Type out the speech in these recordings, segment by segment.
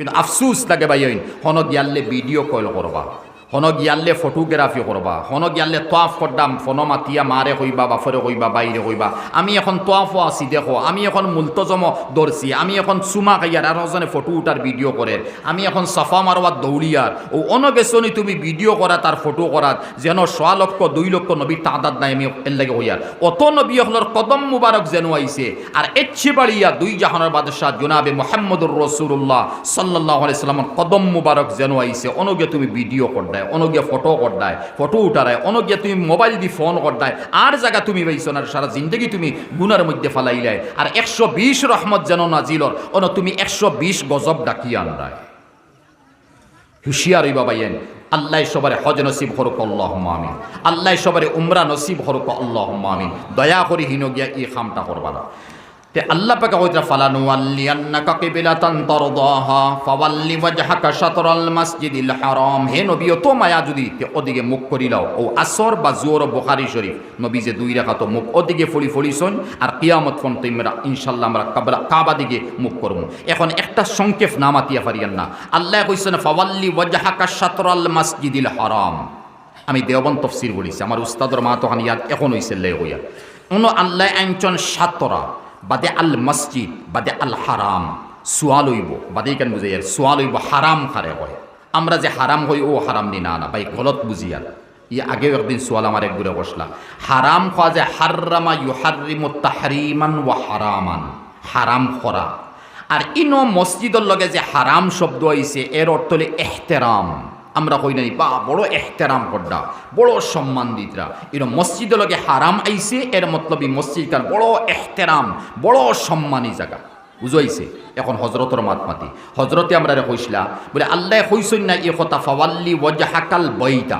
কিন্তু আফসুস লাগে বাইন হন গিয়ালে ভিডিও কল করবা। হন গিয়ালে ফটোগ্রাফি করবা হন গিয়ালে তোয়াফ করদাম ফোন মাতিয়া মারে কইবা বাফরে কইবা বাইরে কইবা আমি এখন তোয়াফও আছি দেখো আমি এখন মুলতজম দর্শি আমি এখন চুমা খাইয়ার আর জনে ফটো উঠার ভিডিও করে আমি এখন সাফা মারওয়ার দৌড়িয়ার ও অনগেছনি তুমি ভিডিও করা তার ফটো করাত যেন সোয়া লক্ষ দুই লক্ষ নবী তাদাত নাই আমি এর লাগে হইয়ার অত নবী হলর কদম মুবারক যেন আইছে আর এচ্ছে বাড়িয়া দুই জাহানের বাদশাহ জুনাবে মোহাম্মদুর রসুল্লাহ সাল্লাহ সাল্লামর কদম মুবারক যেন আইছে অনগে তুমি ভিডিও করদায় অনগে ফটো করদায় ফটো উঠারায় অনগে তুমি মোবাইল দি ফোন করদায় আর জায়গা তুমি পাইছো না, সারা জিন্দগি তুমি গুনার মধ্যে ফালাইলাই আর একশো বিশ রহমত যেন নাজিলর অন তুমি একশো বিশ গজব ডাকিয়ে আনরায় হুশিয়ার বাবা ইয়েন আল্লাহ সবারে হজ নসিব হরক আল্লাহ আমিন। আল্লাহ সবারে উমরা নসিব হরক আল্লাহ আমিন। দয়া করি হিনগিয়া ই খামটা করবা না। তে আল্লাহ পাকে কইতা ফালানু আল্লিয়ান্নাকা কিবলাতান তারদাহা, ফাওয়াল্লি ওয়াজহাকা শাতরাল মাসজিদিল হারাম। হে নবী তো মায়া যদি তে ওদিকে মুখ করিলাও, ও আসর বা জোর বুখারী শরীফ, নবী যে দুই রাকাত মুখ ওদিকে ফলি ফলি শোন, আর কিয়ামত ফোন তোমরা ইনশাআল্লাহ আমরা কাবলা কাবা দিকে মুখ করব এখন একটা সংক্ষেপ নামাতিয়া পারিয়ান না। আল্লাহ কইছেন, ফাওয়াল্লি ওয়াজহাকা শাতরাল মাসজিদিল হারাম। আমি দেওবন তফসির বলিছি, আমার উস্তাদর মা তখন ইয়াদ এখন হইছে লে হইয়া। অন্য আল্লাহ আইনচন সাতরা। বাদে আল মসজিদ, বাদে আল হারাম। সোয়াল হইব। বাদে কেন আর? সোয়াল হইব, হারাম খারে হয়। আমরা যে হারাম হই, ও হারাম নি। না না, ভাই, গলত বুঝি আর। ই আগেও একদিন সোয়াল আমার এক ঘুরে বসলা। হারাম খাওয়া যে হার্রামা ইউ হারিম তাহরিমান ও হারামান। হারাম খরা। আর ইনো মসজিদর লগে যে হারাম শব্দ আইছে এর অর্থ হলে এহতেরাম। আমরা কই নাই, বা বড় এহতেরাম করডা বড় সম্মান দিতরা। এর মসজিদ লগে হারাম আইছে, এর মতলবই মসজিদ কার বড় এহতেরাম, বড় সম্মানী জায়গা। বুঝাইছে? এখন হজরতর মাত মাতি। হজরতে আমরা কইসলা বলে, আল্লাহ কইসই না, এ কথা, ফাওয়াল্লি ওয়াজহাকাল বইতা।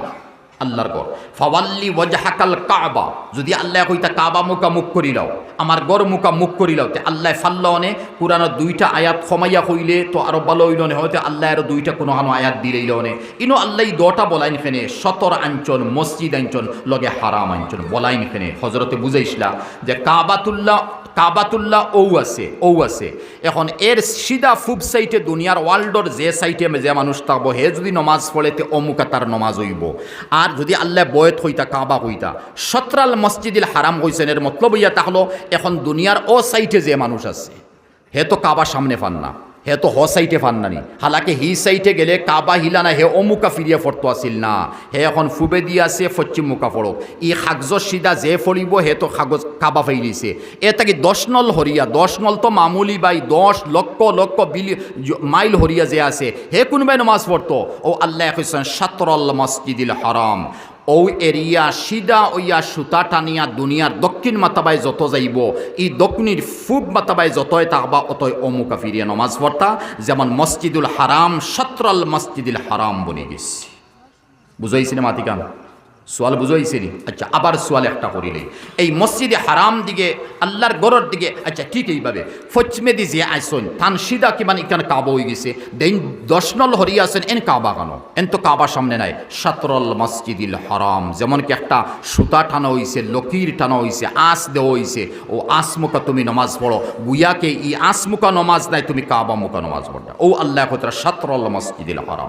আল্লাহর গর ফাওয়াল্লি ওয়াজহাকাল কাবা। যদি আল্লাহ কইতা, কাবা মুকা মুখ করিলাও আমার গর মুকা মুখ করিলাও তে আল্লাহ ফাল্লাওনে কুরআনের দুইটা আয়াত খমাইয়া কইলে তো আরও ভালো হইল নে, হয়তো আল্লাহ আরও দুইটা কোনো হানো আয়াত দিলেইল নে। ইনো আল্লাহ দটা বলাইন ফেনে, সতর আঞ্চল, মসজিদ আঞ্চল, লগে হারাম আঞ্চল বলাইন ফেনে। হজরতে বুঝাইছিলা যে কাবাতুল্লাহ কাবাতুল্লাহ ও আছে ও আছে। এখন এর সিধা ফুব সাইটে দুনিয়ার ওয়ার্ল্ডর যে সাইটে যে মানুষ থাকব, হে যদি নমাজ পড়ে, তে অমুকা তার নমাজ হইব। আর যদি আল্লাহ বয়েত হইতা, কাবা হইতা। সত্রাল মসজিদিল হারাম হইছেন, এর মতলব ইয়া তাহলো এখন দুনিয়ার অসাইটে সাইটে যে মানুষ আছে, হে তো কাবা সামনে পান না। হে তো হ সাইটে ফান নানি হালাকে হি সাইটে গেলে কাবা হিলা না, হে অমুকা ফিরিয়া ফরতো আসিল না। হে এখন ফুবে দিয়ে আছে পশ্চিম মুখা ফরক। ই কাগজ সিধা যে ফরিব হে তো কাগজ কাবা ফাইলিছে। এ তাকে দশ নল হরিয়া, দশ নল তো মামুলি বাই, দশ লক্ষ লক্ষ বিলি মাইল হরিয়া যে আছে। হে কোনোবাই নমাজ পড়তো। ও আল্লাহ সাতরল মসজিদিল হারাম। ও এরিয়া, সিদা ওইয়া সুতা টানিয়া দুনিয়ার দক্ষিণ মাতাবাই যত যাইব, ই দক্ষিণীর ফুব মাতাবাই যতই থাকবা, অতই অমুকা ফিরিয়া নমাজ পড়তা। যেমন মসজিদুল হারাম, সত্রাল মসজিদুল হারাম বনে গেছে। বুঝাইছি না মাতিকান? সোয়াল বুঝাইছিলি আচ্ছা আবার সোয়াল একটা করিলে। এই মসজিদে হারাম দিকে, আল্লাহর গরর দিকে আচ্ছা ঠিক এইভাবে। ফচমে দি যে আইসন, থান সিদা কিমান ইকান কাবা হয়ে গেছে? দেন দশ নল হরি আছেন, এন কাবা কেন? এন তো কাবা সামনে নাই। সাতরল মসজিদিল হারাম, যেমন কি একটা সুতা টানা হইছে, লকির টানা হইছে আঁস দেওয়া হইছে। ও আঁস মুখা তুমি নমাজ পড়ো। গুয়াকে ই আঁস মুখা নমাজ নাই, তুমি কাবা মুখা নমাজ পড়ো। ও আল্লাহ কতরা সাতরল মসজিদিল হারাম।